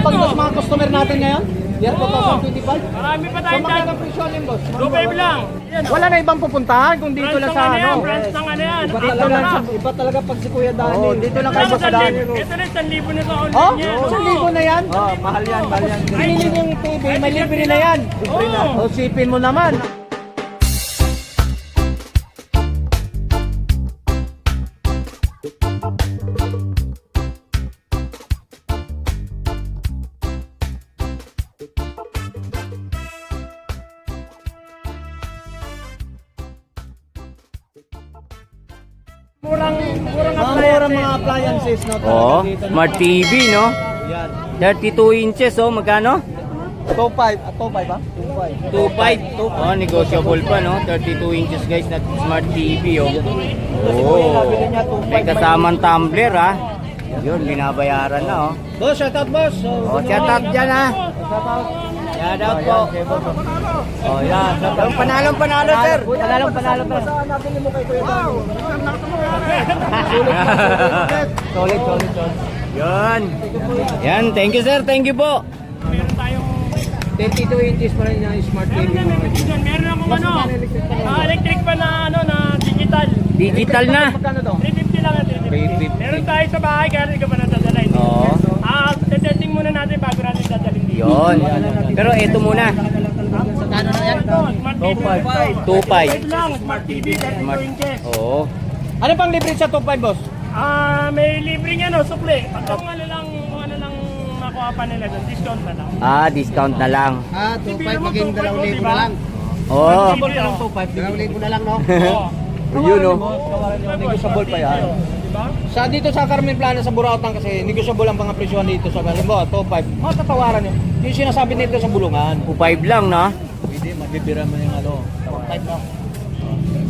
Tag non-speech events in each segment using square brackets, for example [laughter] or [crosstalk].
Ba sa mga customer natin ngayon? Year 2025? Marami pa So magkano dyan. presyo niyan, boss? 2.5 lang. Yan. Wala na ibang pupuntahan kung dito lang ng sa ano ano. branch ng ano yan. Iba Dito talaga, lang. iba talaga pag si Kuya Dani. Oo, dito lang kayo Ito sa Dani. Ito na, 1,000 na sa online Oh, yan. isang libo na yan? Oh, mahal yan, mahal yan. Pinili yung TV, may libre na yan. Libre na. O, sipin mo naman. Murang, murang Mga appliances. mga appliances, no? Oh, dito, no? smart TV, no? Yan. 32 inches, oh, magkano? 2.5. Ah, 2.5 ba? 2.5. 2.5. Oh, negotiable pa, no? 32 inches, guys, na smart TV, oh. Oh, may kasamang tumbler, ha? Yun, binabayaran na, oh. Boss, shout out, boss. Oh, shout out dyan, ha? Shout out po. Oh, yan. Yung panalong panalo, sir. Panalong panalo, sir. Dani. [laughs] solid, solid, solid. Yan. Yan, thank you, sir. Thank you po. Meron tayong 32 inches pa rin yung smart TV. Meron na, meron. Meron akong ano, ah, electric pa na ano, na digital. Digital na. Magkano to? 350 lang ang 350. 350. Meron tayo sa bahay, kaya hindi ka pa nadadala. Oo. Ah, testing muna natin bago natin dadalhin dito. Yun. Pero ito muna. Ano na yan? Smart TV. 2.5. 2.5 lang, smart TV, 32 inches. Oo. Ano pang libre sa 2.5, boss? Ah, may libreng ano, supli. Pag kung ano lang, kung ano lang makuha pa nila doon, discount na lang. Ah, discount na lang. Ah, 2.5 maging 2,000 na lang. Oo. Sabol ka lang 2.5. 2,000 na lang, no? Oo. Yun, oh. Negotiable pa yan. Diba? Sa dito sa Carmen Plana sa Burautan kasi negotiable ang mga presyo dito sa Halimbawa, 2.5. Matatawaran yun. Yung sinasabi nito sa bulungan. 2.5 lang, na. Pwede, mabibira mo yung ano. 2.5 no?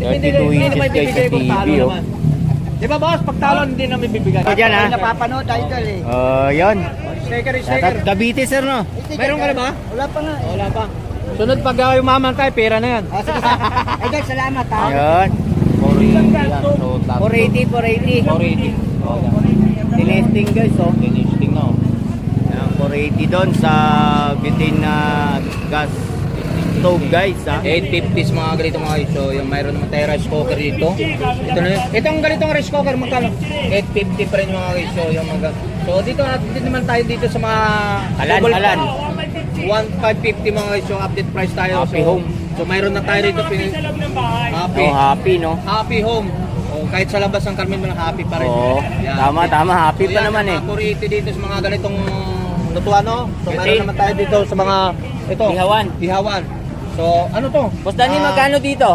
32 inches, guys, sa TV, oh. Di ba boss, pag talo hindi namin bibigay. Ito dyan, ha? Napapanood idol eh. Oh, yun. Sticker, Shout sticker. out Cavite, sir, no? Mayroon ka na ba? Wala pa nga. Wala pa. Sunod pag uh, yumaman tayo, pera na yan. Ah. Ay, guys, [laughs] salamat ha. Yun. 480, 480. 480. Oh. Tinesting, guys, oh. Tinisting na. oh. Yan, 480 doon sa butane na gas stove, guys, ha? 850s mga ganito mga guys. So, yung mayroon naman tayo rice cooker dito. Ito na. Itong ganitong rice cooker, magkano? 850 pa rin mga guys. So, yung mga... So, dito natin naman tayo dito sa mga... Kalan. pack. 1550 mga guys. Yung update price tayo. Happy so, home. So, mayroon na tayo rito. pin- Sa loob ng bahay. Happy. Oh, happy, no? Happy home. Oh, kahit sa labas ng Carmen Malang happy pa rin. Oo. Yan. Tama, tama. Happy So, pa yan, naman, eh. mga Kuriti dito sa mga ganitong lutuan, no? So, mayroon naman tayo dito sa mga... Ito. Ihawan. Ihawan. So, ano to? Boss Danny, Ah, magkano dito?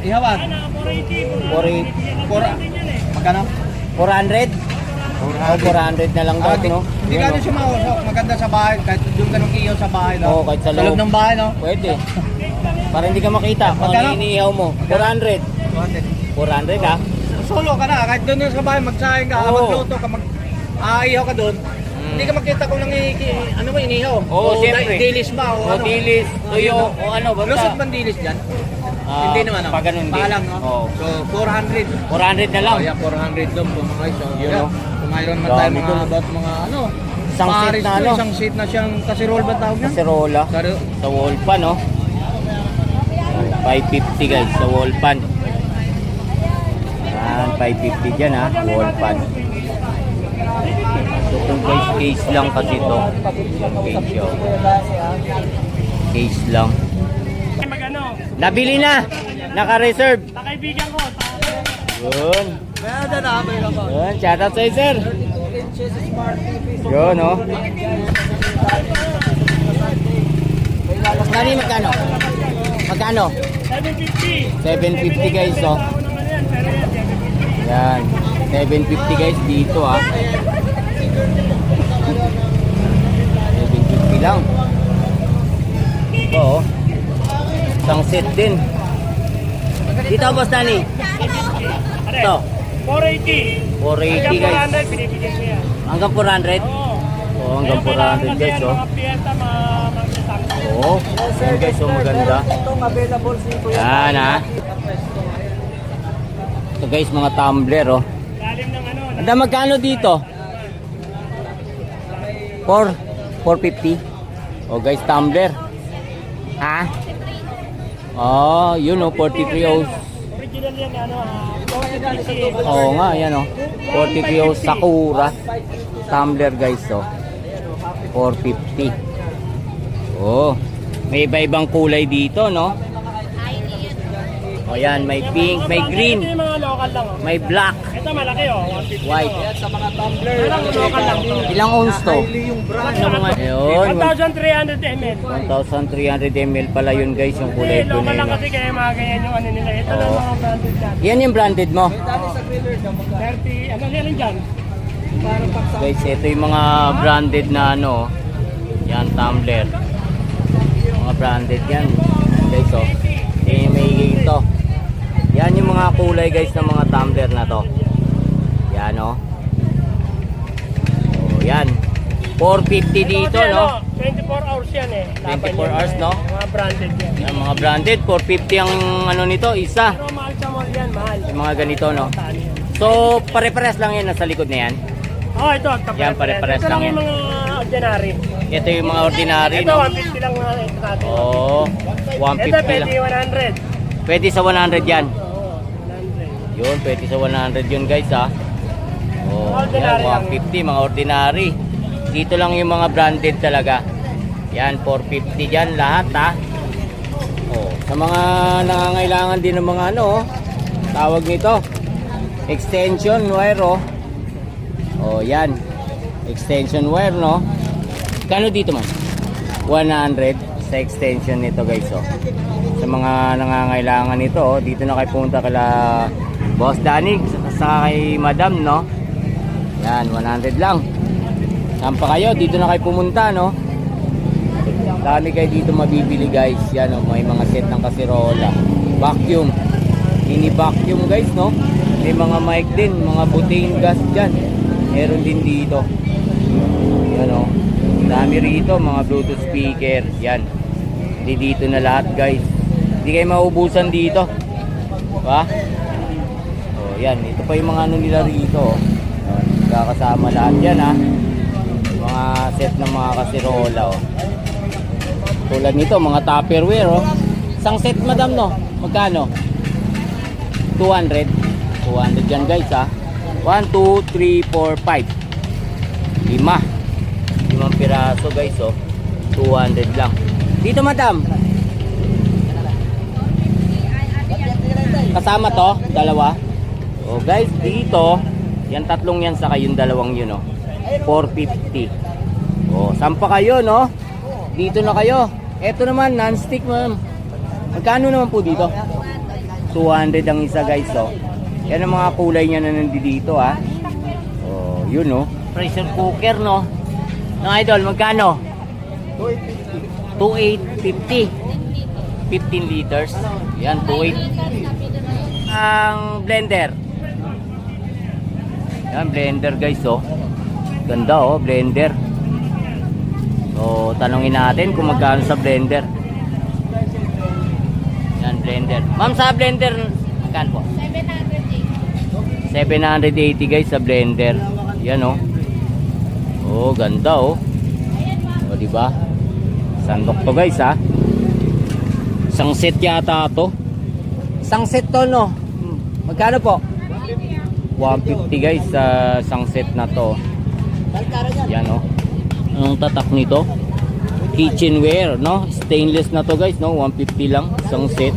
Ihawan. Ano, 480. 480. Pura. Magkano? 400? Oh, 400 na lang daw, Ah, di- no? Di Yun, ka no? siya ma- so, maganda sa bahay, kahit yung ganong iyo sa bahay, no? Oo, kahit sa loob. ng bahay, no? Pwede. Para hindi ka makita kung Magkano? ano iniihaw mo. 400. 400, ha? Solo ka na, kahit doon sa bahay, magsayang ka, Oo. magluto ka, mag aayaw ka doon. Hindi ka makita kung nang ano mo inihaw. Oo, O siyempre. di- Dilis ba? O, O ano? dilis, tuyo, o ano, basta. Lusot man dilis dyan? Ah, hindi naman, no? pag ganun din. Palang, no? Oo. So, 400. 400 na lang. Oh, yeah, 400 doon guys. So, Yun, yeah. no? Mayroon man tayo Dami mga about mga ano. Isang seat Paris na to, ano? Isang seat na siyang kasirol ba tawag yan? Kaserola. Karo- Sa wall pan, no? 550 guys, sa wall pan. Yan, 550 dyan ha, wall pan. So kung guys, case lang kasi to. Case yun. Case lang. Mag ano, Nabili na! Naka-reserve. sa kaibigan ko. Yun. Meron na, meron ka. Yun, shout out sa'yo sir. Yun, oh. Magkano magkano? Magkano? 750. 750 guys, oh. Yan, pero yan, 750. Yan. 750 guys dito ah. 750 lang. Oh. Isang set din. Dito boss Dani. Ito. 480. 480 guys. Hanggang 400, binibigyan ko yan. Hanggang 400. Oo. Oh, hanggang Ayun, kailangan 400 kasi guys oh. Mga piyesta, mga. Oh. Yan guys oh maganda. Yan ah. Ito guys mga tumbler oh. Ano, Anda magkano dito? 4 450. Oh guys, tumbler. Ha? Oh, yun oh, 43 oz. Original yan, ano, ah, Oo nga, yan oh. 43 oz Sakura. Tumbler guys oh. 450. Oh, may iba-ibang kulay dito, no? Oh, yan, may pink, may green, oh. may black, Ito malaki, oh. 150 white. to. Sa mga tumbler. Lang, local lang to. Ilang ounce to? Yung brand. Ano mga yun? 1,300 ml. 1,300 ml pala yun guys, yung kulay ko na yun. kasi kaya mga ganyan yung ano nila. Ito lang mga branded dyan. Yan yung branded mo. Dati sa griller daw mga 30, ano yan dyan? parang paksa. Guys, ito yung mga branded na ano. Yan, tumbler. Mga branded yan. Guys, oh. Yan yung may ito. Yan yung mga kulay guys ng mga tumbler na to. Yan, oh. Oh, yan. 450 dito, no? ano, 24 hours yan eh. Laban 24 yan, hours, eh. no? Mga branded yan. Yan, mga branded. 450 ang ano nito, isa. Pero mahal sa mall yan, mahal. Yung mga ganito, no? Yan. So, pare-pares lang yan nasa likod na yan. Oh, ito. Yan, pare-pares Ito lang lang yung yan. mga ordinary. Ito yung mga ordinary, Ito, no? 150 lang na ito natin. Oh, Ito, 150 lang. pwede 100. Pwede sa 100 yan. Oo, 100. Yun, pwede sa 100 yun guys ha. Oh, yan, lang. 150, mga ordinary. Dito lang yung mga branded talaga. Yan, 450 dyan lahat ha. Oh, sa mga nangangailangan din ng mga ano, tawag nito, extension wire oh. Oh, yan. Extension wire no. Kano dito man? 100 sa extension nito guys oh. Sa mga nangangailangan nito oh, dito na kayo pumunta kala Boss Danig sa kay Madam no. Yan, 100 lang. Saan pa kayo? Dito na kayo pumunta no. Dami kayo dito mabibili guys. Yan oh, may mga set ng kasirola. Vacuum. Mini vacuum guys no. May mga mic din, mga butane gas dyan. Meron din dito. Yan o. Dami rito, mga Bluetooth speaker. Yan. Hindi dito na lahat guys. Hindi kayo maubusan dito. Diba? O yan. Ito pa yung mga ano nila rito. oh. Kakasama lahat yan ha. Mga set ng mga kasirola oh. Tulad nito, mga tupperware oh. Isang set madam no? Magkano? 200. 200 yan guys ha. 1, 2, 3, 4, 5. Lima. Limang piraso guys oh. 200 lang. Dito madam. Kasama to, dalawa. Oh guys, dito, yan tatlong yan saka yung dalawang yun oh. 450. Oh, saan pa kayo no? Dito na kayo. Ito naman non-stick ma'am. Magkano naman po dito? 200 ang isa guys oh. Yan ang mga kulay niya na nandito ah. Oh, yun oh. Pressure cooker no. No idol, magkano? 2850. 15 liters. Yan, 28. Ang blender. Yan, blender guys oh. Ganda oh, blender. So, tanongin natin kung magkano sa blender. Yan, blender. Ma'am, sa blender, magkano po? 780 guys sa blender. Yan oh. Oh, ganda oh. O, di ba? Sandok to guys ha. Isang set yata to. Isang set to no. Hmm. Magkano po? 150 guys sa isang set na to. Yan oh. Anong tatak nito? Kitchenware, no? Stainless na to guys, no? 150 lang, isang set.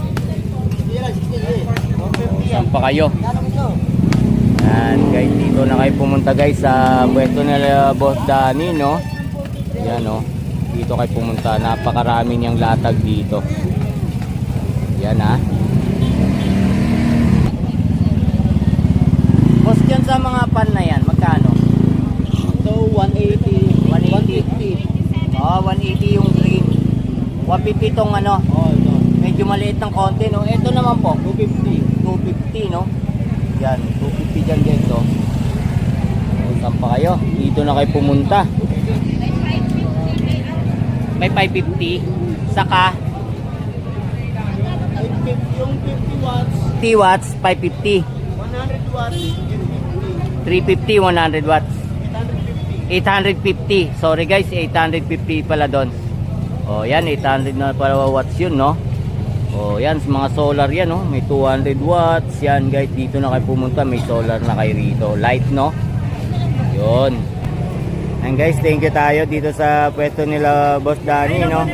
Saan pa kayo? Yan guys, dito na kayo pumunta guys sa pwesto nila Boss Danny, no? Yan, no? Dito kayo pumunta. Napakarami niyang latag dito. Yan, ha? Boss, dyan sa mga pan na yan, magkano? So 180. 180. Oh, 180 yung green. 150 tong ano. Oh, ito. Medyo maliit ng konti, no? Ito naman po, 250. 250, no? Yan, 250 dyan guys, oh. O, saan pa kayo? Dito na kayo pumunta. May 550. Saka, 50, yung 50 watts, 50 watts, 550. 100 watts, 350, 100 watts. 850. Sorry guys, 850 pala doon. Oh, yan 800 na pala watts yun, no? Oh, yan mga solar yan, no? May 200 watts. Yan guys, dito na kayo pumunta, may solar na kayo rito. Light, no? Yun. And guys, thank you tayo dito sa pwesto nila Boss Danny, no?